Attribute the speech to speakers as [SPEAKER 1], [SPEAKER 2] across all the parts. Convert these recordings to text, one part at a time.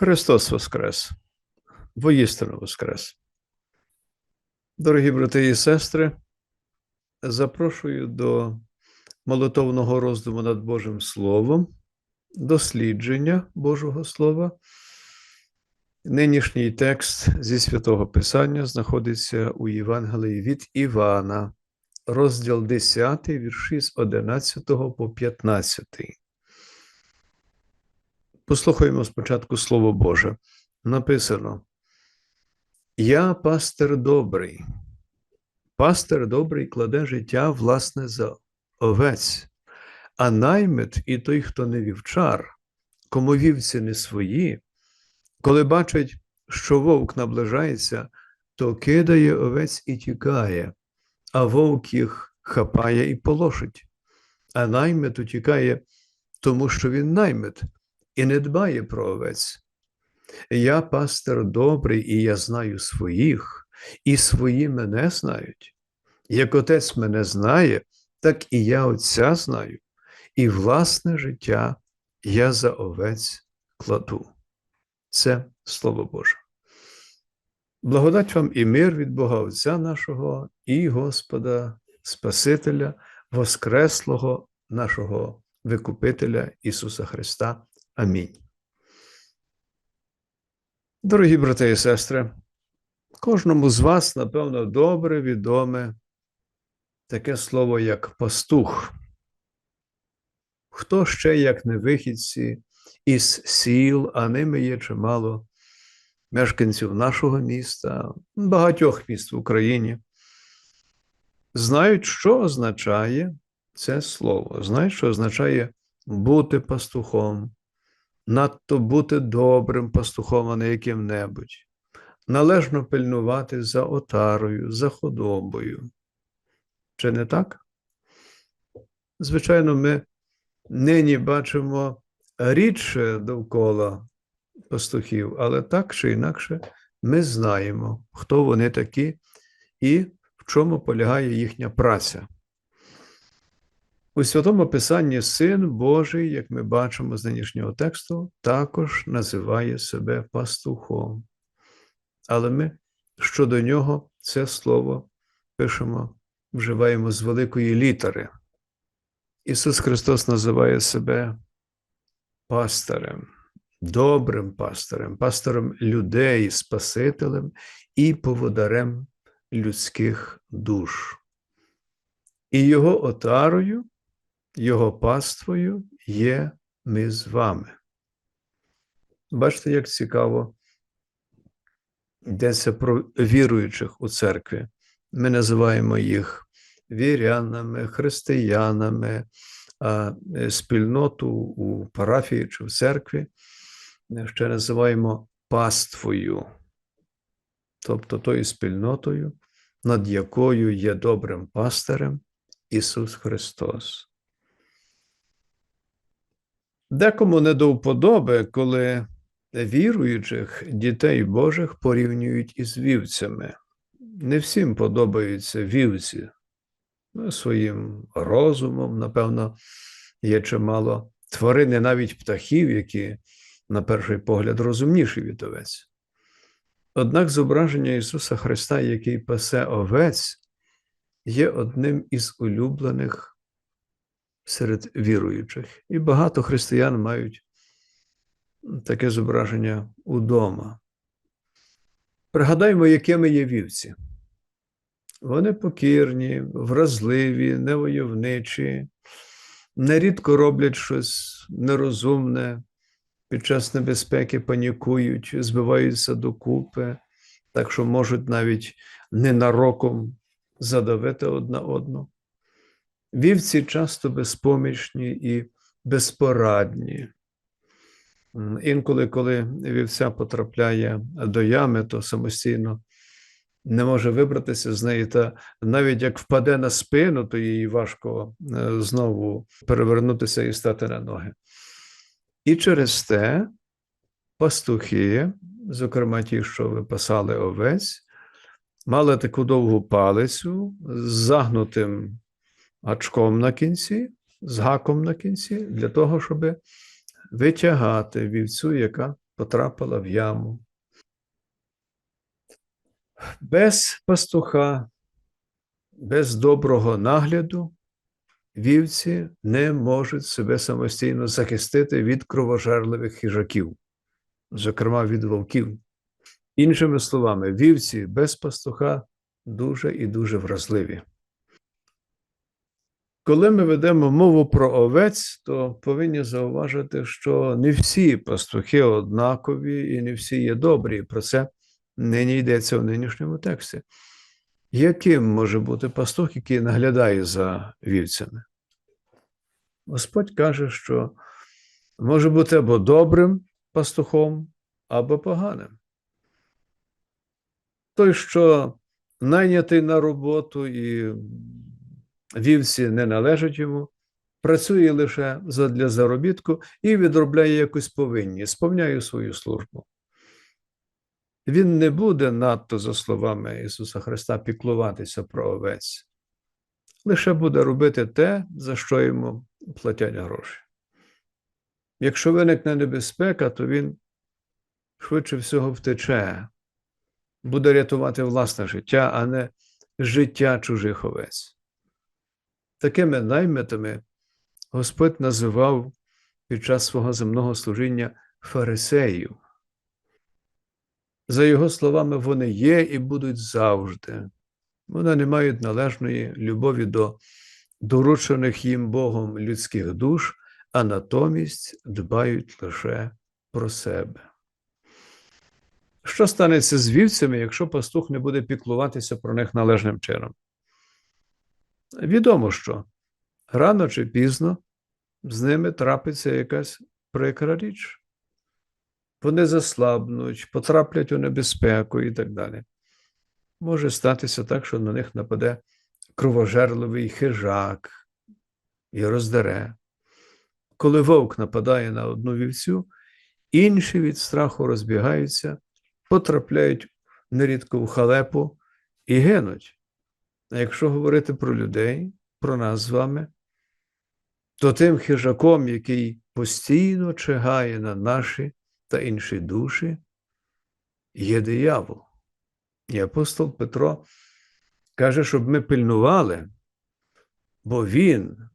[SPEAKER 1] Христос Воскрес! Воістину Воскрес! Дорогі брати і сестри, запрошую до молитовного роздуму над Божим Словом, дослідження Божого Слова. Нинішній текст зі святого Писання знаходиться у Євангелії від Івана, розділ 10, вірші з 11 по 15. Послухаємо спочатку Слово Боже. Написано: Я пастир добрий. Пастир добрий кладе життя власне за овець, а наймит і той, хто не вівчар, кому вівці не свої, коли бачить, що вовк наближається, то кидає овець і тікає, а вовк їх хапає і полошить. А наймит утікає, тому що він наймит і не дбає про овець. Я пастир добрий, і я знаю своїх, і свої мене знають. Як отець мене знає, так і я Отця знаю, і власне життя я за овець кладу. Це Слово Боже. Благодать вам і мир від Бога Отця нашого і Господа Спасителя, Воскреслого нашого Викупителя Ісуса Христа. Амінь. Дорогі брати і сестри, кожному з вас, напевно, добре відоме таке слово, як пастух. Хто ще, як не вихідці, із сіл, а ними є чимало мешканців нашого міста, багатьох міст в Україні, знають, що означає це слово, знають, що означає бути пастухом, надто бути добрим пастухом, а не яким-небудь, належно пильнувати за отарою, за худобою. Чи не так? Звичайно, ми нині бачимо рідше довкола пастухів, але так чи інакше ми знаємо, хто вони такі і в чому полягає їхня праця. У Святому Писанні Син Божий, як ми бачимо з нинішнього тексту, також називає себе пастухом. Але ми щодо нього це слово пишемо, вживаємо з великої літери. Ісус Христос називає себе пастирем, добрим пастирем, пастором людей, Спасителем і поводарем людських душ. І його отарою його паствою є ми з вами. Бачите, як цікаво йдеться про віруючих у церкві. Ми називаємо їх вірянами, християнами, а спільноту у парафії чи в церкві ще називаємо паствою, тобто тою спільнотою, над якою є добрим пастирем Ісус Христос. Декому не до вподоби, коли віруючих дітей Божих порівнюють із вівцями. Не всім подобаються вівці. Ну, своїм розумом, напевно, є чимало тварини, навіть птахів, які, на перший погляд, розумніші від овець. Однак зображення Ісуса Христа, який пасе овець, є одним із улюблених серед віруючих. І багато християн мають таке зображення удома. Пригадаймо, якими є вівці. Вони покірні, вразливі, невойовничі, нерідко роблять щось нерозумне, під час небезпеки панікують, збиваються докупи, так що можуть навіть ненароком задавити одна одну. Вівці часто безпомічні і безпорадні. Інколи, коли вівця потрапляє до ями, то самостійно не може вибратися з неї, та навіть як впаде на спину, то їй важко е, знову перевернутися і стати на ноги. І через те пастухи, зокрема ті, що випасали овець, мали таку довгу палицю з загнутим гачком на кінці, з гаком на кінці, для того, щоб витягати вівцю, яка потрапила в яму. Без пастуха, без доброго нагляду вівці не можуть себе самостійно захистити від кровожерливих хижаків, зокрема від вовків. Іншими словами, вівці без пастуха дуже і дуже вразливі. Коли ми ведемо мову про овець, то повинні зауважити, що не всі пастухи однакові і не всі є добрі. Про це нині йдеться в нинішньому тексті. Яким може бути пастух, який наглядає за вівцями? Господь каже, що може бути або добрим пастухом, або поганим. Той, що найнятий на роботу і вівці не належать йому, працює лише для заробітку і відробляє якусь повинність, сповняє свою службу. Він не буде надто, за словами Ісуса Христа, піклуватися про овець, лише буде робити те, за що йому платять гроші. Якщо виникне небезпека, то він швидше всього втече, буде рятувати власне життя, а не життя чужих овець. Такими наймитами Господь називав під час свого земного служіння фарисеїв. За його словами, вони є і будуть завжди. Вони не мають належної любові до доручених їм Богом людських душ, а натомість дбають лише про себе. Що станеться з вівцями, якщо пастух не буде піклуватися про них належним чином? Відомо, що рано чи пізно з ними трапиться якась прикра річ. Вони заслабнуть, потраплять у небезпеку і так далі. Може статися так, що на них нападе кровожерливий хижак і роздере. Коли вовк нападає на одну вівцю, інші від страху розбігаються, потрапляють нерідко в халепу і гинуть. А якщо говорити про людей, про нас з вами, то тим хижаком, який постійно чигає на наші та інші душі, є диявол. І апостол Петро каже, щоб ми пильнували, бо він,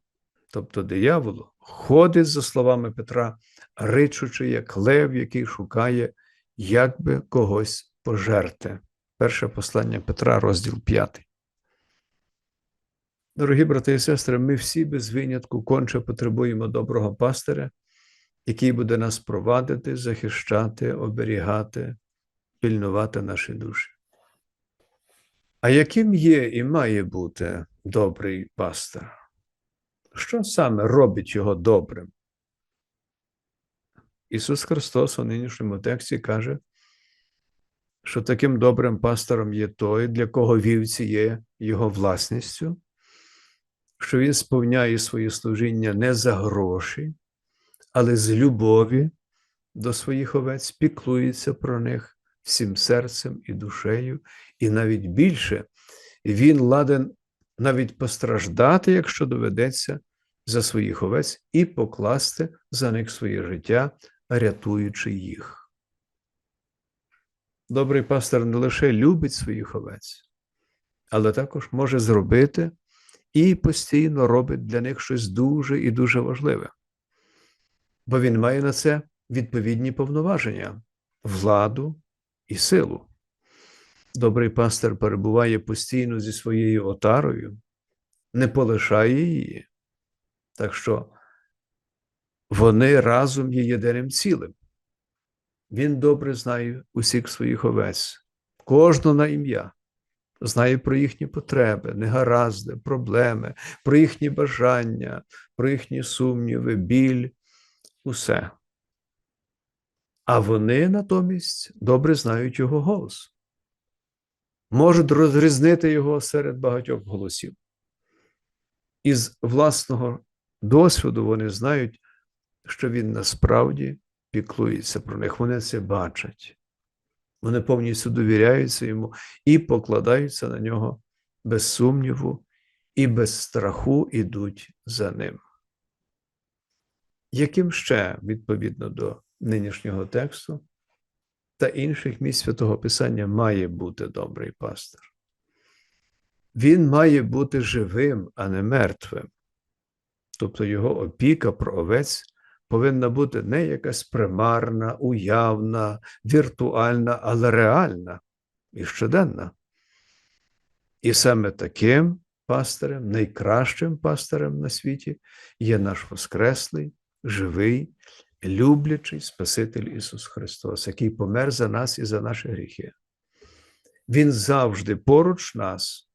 [SPEAKER 1] тобто диявол, ходить, за словами Петра, ричучи, як лев, який шукає, як би когось пожерти. Перше послання Петра, розділ 5. Дорогі брати і сестри, ми всі без винятку конче потребуємо доброго пастиря, який буде нас провадити, захищати, оберігати, пильнувати наші душі. А яким є і має бути добрий пастир? Що саме робить його добрим? Ісус Христос у нинішньому тексті каже, що таким добрим пастором є той, для кого вівці є його власністю, що він сповняє своє служіння не за гроші, але з любові до своїх овець піклується про них всім серцем і душею, і навіть більше він ладен навіть постраждати, якщо доведеться за своїх овець, і покласти за них своє життя, рятуючи їх. Добрий пастор не лише любить своїх овець, але також може зробити і постійно робить для них щось дуже і дуже важливе, бо він має на це відповідні повноваження, владу і силу. Добрий пастор перебуває постійно зі своєю отарою, не полишає її, так що вони разом є єдиним цілим. Він добре знає усіх своїх овець, кожну на ім'я знає про їхні потреби, негаразди, проблеми, про їхні бажання, про їхні сумніви, біль, усе. А вони натомість добре знають його голос, можуть розрізнити його серед багатьох голосів. Із власного досвіду вони знають, що він насправді піклується про них. Вони це бачать. Вони повністю довіряються йому і покладаються на нього без сумніву і без страху ідуть за ним. Яким ще, відповідно до нинішнього тексту, та інших місць святого Писання має бути добрий пастир. Він має бути живим, а не мертвим. Тобто його опіка про овець повинна бути не якась примарна, уявна, віртуальна, але реальна і щоденна. І саме таким пастирем, найкращим пастирем на світі є наш Воскреслий, живий, люблячий Спаситель Ісус Христос, який помер за нас і за наші гріхи. Він завжди поруч нас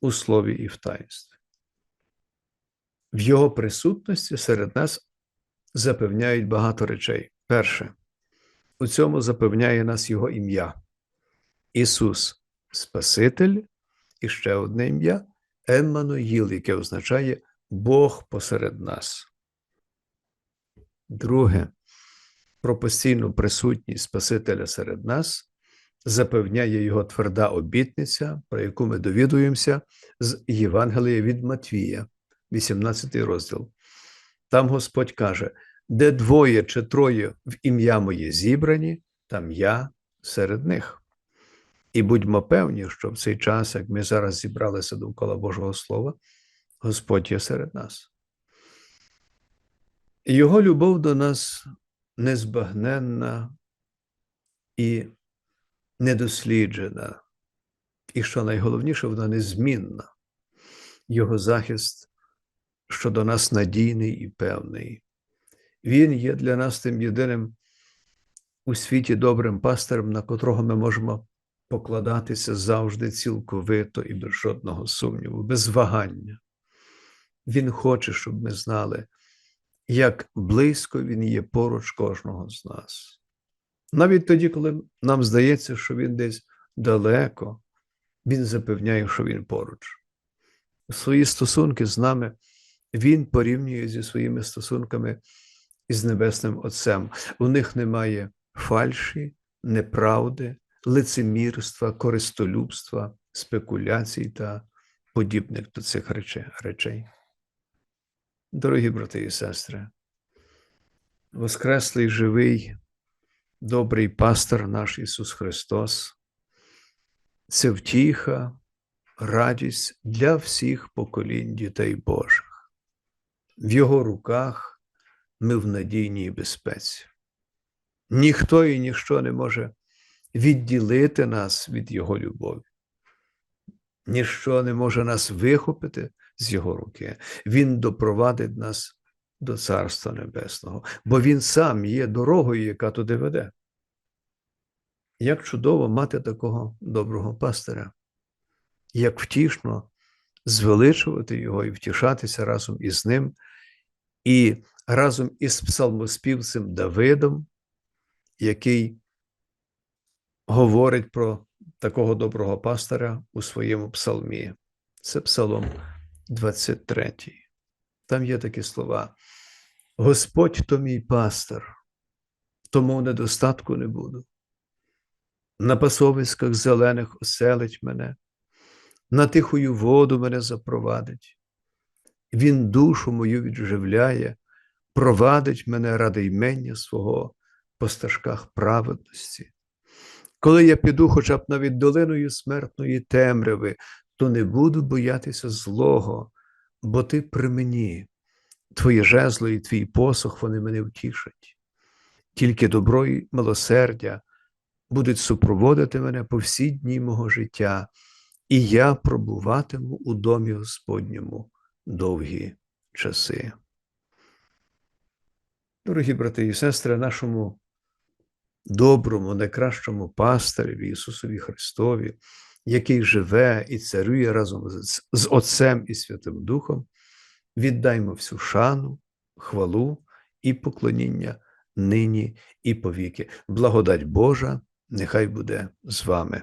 [SPEAKER 1] у слові і в таїнстві. В Його присутності серед нас запевняють багато речей. Перше, у цьому запевняє нас Його ім'я. Ісус Спаситель і ще одне ім'я Еммануїл, яке означає Бог посеред нас. Друге, про постійну присутність Спасителя серед нас запевняє його тверда обітниця, про яку ми довідуємося з Євангелія від Матвія, 18 розділ. Там Господь каже: де двоє чи троє в ім'я моє зібрані, там я серед них. І будьмо певні, що в цей час, як ми зараз зібралися довкола Божого Слова, Господь є серед нас. Його любов до нас незбагненна і недосліджена, і що найголовніше, вона незмінна. Його захист щодо нас надійний і певний. Він є для нас тим єдиним у світі добрим пастирем, на котрого ми можемо покладатися завжди цілковито і без жодного сумніву, без вагання. Він хоче, щоб ми знали, як близько він є поруч кожного з нас. Навіть тоді, коли нам здається, що він десь далеко, він запевняє, що він поруч. Свої стосунки з нами він порівнює зі своїми стосунками із Небесним Отцем. У них немає фальші, неправди, лицемірства, користолюбства, спекуляцій та подібних до цих речей. Дорогі брати і сестри, Воскреслий живий, добрий пастор наш Ісус Христос, це втіха, радість для всіх поколінь дітей Божих. В Його руках ми в надійній безпеці. Ніхто і ніщо не може відділити нас від Його любові. Ніщо не може нас вихопити з Його руки. Він допровадить нас до Царства Небесного, бо Він сам є дорогою, яка туди веде. Як чудово мати такого доброго пастиря, як втішно звеличувати його і втішатися разом із ним, і разом із псалмоспівцем Давидом, який говорить про такого доброго пастора у своєму псалмі. Це Псалом 23. Там є такі слова: Господь то мій пастор, тому недостатку не буду. На пасовиськах зелених оселить мене, на тихою воду мене запровадить. Він душу мою відживляє, провадить мене ради ймення свого по стежках праведності. Коли я піду хоча б навіть долиною смертної темряви, то не буду боятися злого, бо ти при мені, твоє жезло і твій посох вони мене втішать. Тільки добро і милосердя будуть супроводити мене по всі дні мого життя, і я пробуватиму у домі Господньому довгі часи. Дорогі брати і сестри, нашому доброму, найкращому пастиреві Ісусові Христові, який живе і царює разом з Отцем і Святим Духом, віддаймо всю шану, хвалу і поклоніння нині і повіки. Благодать Божа, нехай буде з вами.